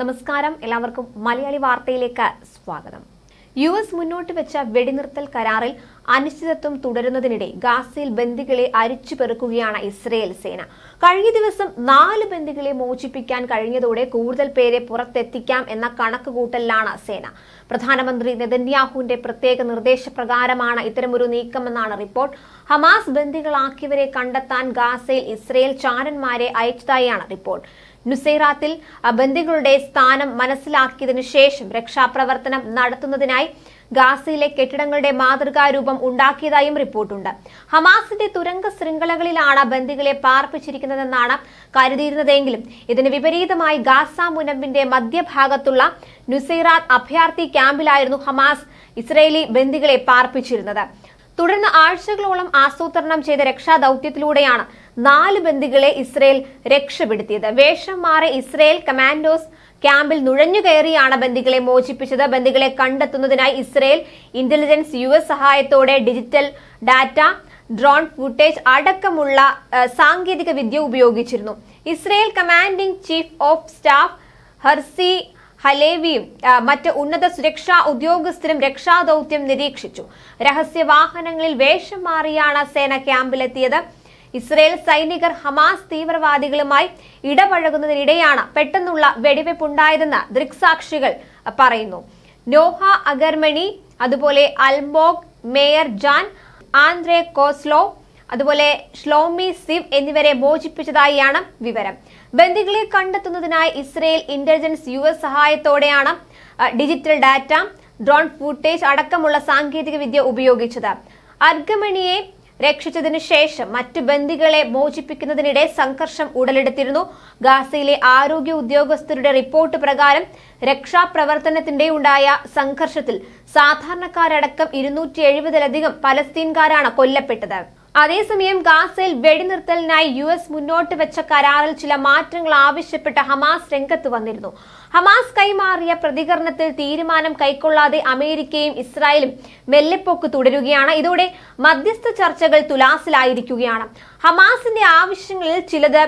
നമസ്കാരം. എല്ലാവർക്കും മലയാളി വാർത്തയിലേക്ക് സ്വാഗതം. യു എസ് മുന്നോട്ട് വെച്ച വെടിനിർത്തൽ കരാറിൽ അനിശ്ചിതത്വം തുടരുന്നതിനിടെ ഗാസയിൽ ബന്ദികളെ അരിച്ചു പെറുക്കുകയാണ് ഇസ്രയേൽ സേന. കഴിഞ്ഞ ദിവസം നാല് ബന്ദികളെ മോചിപ്പിക്കാൻ കഴിഞ്ഞതോടെ കൂടുതൽ പേരെ പുറത്തെത്തിക്കാം എന്ന കണക്കുകൂട്ടലിലാണ് സേന. പ്രധാനമന്ത്രി നെതന്യാഹുവിന്റെ പ്രത്യേക നിർദ്ദേശപ്രകാരമാണ് ഇത്തരമൊരു നീക്കമെന്നാണ് റിപ്പോർട്ട്. ഹമാസ് ബന്ദികളാക്കിയവരെ കണ്ടെത്താൻ ഗാസയിൽ ഇസ്രയേൽ ചാരന്മാരെ അയച്ചതായാണ് റിപ്പോർട്ട്. നുസൈറാത്തിൽ ബന്ദികളുടെ സ്ഥാനം മനസ്സിലാക്കിയതിനു ശേഷം രക്ഷാപ്രവർത്തനം നടത്തുന്നതിനായി ഗാസയിലെ കെട്ടിടങ്ങളുടെ മാതൃകാരൂപം ഉണ്ടാക്കിയതായും റിപ്പോർട്ടുണ്ട്. ഹമാസിന്റെ തുരങ്ക ശൃംഖലകളിലാണ് ബന്ദികളെ പാർപ്പിച്ചിരിക്കുന്നതെന്നാണ് കരുതിയിരുന്നതെങ്കിലും ഇതിന് വിപരീതമായി ഗാസ മുനമ്പിന്റെ മധ്യഭാഗത്തുള്ള നുസൈറാത്ത് അഭയാർത്ഥി ക്യാമ്പിലായിരുന്നു ഹമാസ് ഇസ്രയേലി ബന്ദികളെ പാർപ്പിച്ചിരുന്നത്. തുടർന്ന് ആഴ്ചകളോളം ആസൂത്രണം ചെയ്ത രക്ഷാദൌത്യത്തിലൂടെയാണ് നാല് ബന്ദികളെ ഇസ്രയേൽ രക്ഷപ്പെടുത്തിയത്. വേഷം മാറി ഇസ്രയേൽ കമാൻഡോസ് ക്യാമ്പിൽ നുഴഞ്ഞു കയറിയാണ് ബന്ദികളെ മോചിപ്പിച്ചത്. ബന്ദികളെ കണ്ടെത്തുന്നതിനായി ഇസ്രയേൽ ഇന്റലിജൻസ് യു എസ് സഹായത്തോടെ ഡിജിറ്റൽ ഡാറ്റ ഡ്രോൺ ഫുട്ടേജ് അടക്കമുള്ള സാങ്കേതിക വിദ്യ ഉപയോഗിച്ചിരുന്നു. Israel commanding chief of staff Herzi ഹലേവിയും മറ്റ് ഉന്നത സുരക്ഷാ ഉദ്യോഗസ്ഥരും രക്ഷാദൌത്യം നിരീക്ഷിച്ചു. രഹസ്യ വാഹനങ്ങളിൽ വേഷം മാറിയാണ് സേന ക്യാമ്പിലെത്തിയത്. ഇസ്രയേൽ സൈനികർ ഹമാസ് തീവ്രവാദികളുമായി ഇടപഴകുന്നതിനിടെയാണ് പെട്ടെന്നുള്ള വെടിവെപ്പുണ്ടായതെന്ന് ദൃക്സാക്ഷികൾ പറയുന്നു. നോഹ അഗർമണി അതുപോലെ Almog Meir Jan Andrey Kozlov അതുപോലെ ഷ്ലോമി സിവ് എന്നിവരെ മോചിപ്പിച്ചതായാണ് വിവരം. ബന്ദികളെ കണ്ടെത്തുന്നതിനായി ഇസ്രയേൽ ഇന്റലിജൻസ് യു എസ് സഹായത്തോടെയാണ് ഡിജിറ്റൽ ഡാറ്റ ഡ്രോൺ ഫുട്ടേജ് അടക്കമുള്ള സാങ്കേതിക വിദ്യ ഉപയോഗിച്ചത്. അർഗമണിയെ രക്ഷിച്ചതിനു ശേഷം മറ്റു ബന്ദികളെ മോചിപ്പിക്കുന്നതിനിടെ സംഘർഷം ഉടലെടുത്തിരുന്നു. ഗാസയിലെ ആരോഗ്യ ഉദ്യോഗസ്ഥരുടെ റിപ്പോർട്ട് പ്രകാരം രക്ഷാപ്രവർത്തനത്തിന്റെ ഉണ്ടായ സംഘർഷത്തിൽ സാധാരണക്കാരടക്കം ഇരുന്നൂറ്റി എഴുപതിലധികം പലസ്തീൻകാരാണ് കൊല്ലപ്പെട്ടത്. അതേസമയം ഗാസയിൽ വെടിനിർത്തലിനായി യു എസ് മുന്നോട്ട് വെച്ച കരാറിൽ ചില മാറ്റങ്ങൾ ആവശ്യപ്പെട്ട് ഹമാസ് രംഗത്ത് വന്നിരുന്നു. ഹമാസ് കൈമാറിയ പ്രതികരണത്തിൽ തീരുമാനം കൈക്കൊള്ളാതെ അമേരിക്കയും ഇസ്രായേലും മെല്ലെപ്പോക്ക് തുടരുകയാണ്. ഇതോടെ മധ്യസ്ഥ ചർച്ചകൾ തുലാസിലായിരിക്കുകയാണ്. ഹമാസിന്റെ ആവശ്യങ്ങളിൽ ചിലത്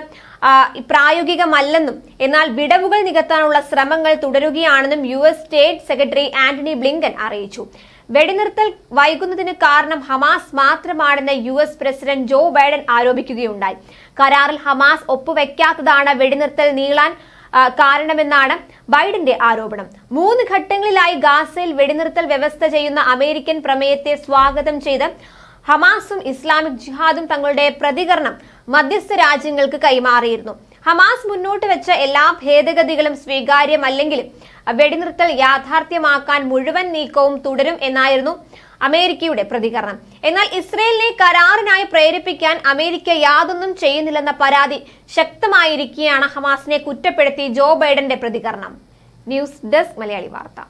പ്രായോഗികമല്ലെന്നും എന്നാൽ വിടവുകൾ നികത്താനുള്ള ശ്രമങ്ങൾ തുടരുകയാണെന്നും U S state secretary Antony Blinken അറിയിച്ചു. വെടിനിർത്തൽ വൈകുന്നതിന് കാരണം ഹമാസ് മാത്രമാണെന്ന് U S president Joe Biden ആരോപിക്കുകയുണ്ടായി. കരാറിൽ ഹമാസ് ഒപ്പുവെക്കാത്തതാണ് വെടിനിർത്തൽ നീളാൻ കാരണമെന്നാണ് ബൈഡന്റെ ആരോപണം. മൂന്ന് ഘട്ടങ്ങളിലായി ഗാസയിൽ വെടിനിർത്തൽ വ്യവസ്ഥ ചെയ്യുന്ന അമേരിക്കൻ പ്രമേയത്തെ സ്വാഗതം ചെയ്ത് ഹമാസും ഇസ്ലാമിക് ജിഹാദും തങ്ങളുടെ പ്രതികരണം മധ്യസ്ഥ രാജ്യങ്ങൾക്ക് കൈമാറിയിരുന്നു. ഹമാസ് മുന്നോട്ട് വെച്ച എല്ലാ ഭേദഗതികളും സ്വീകാര്യമല്ലെങ്കിലും വെടിനിർത്തൽ യാഥാർത്ഥ്യമാക്കാൻ മുഴുവൻ നീക്കവും തുടരും എന്നായിരുന്നു അമേരിക്കയുടെ പ്രതികരണം. എന്നാൽ ഇസ്രയേലിനെ കരാറിനായി പ്രേരിപ്പിക്കാൻ അമേരിക്ക യാതൊന്നും ചെയ്യുന്നില്ലെന്ന പരാതി ശക്തമായിരിക്കെയാണ് ഹമാസിനെ കുറ്റപ്പെടുത്തി ജോ ബൈഡന്റെ പ്രതികരണം. ന്യൂസ് ഡെസ്ക് മലയാളി വാർത്ത.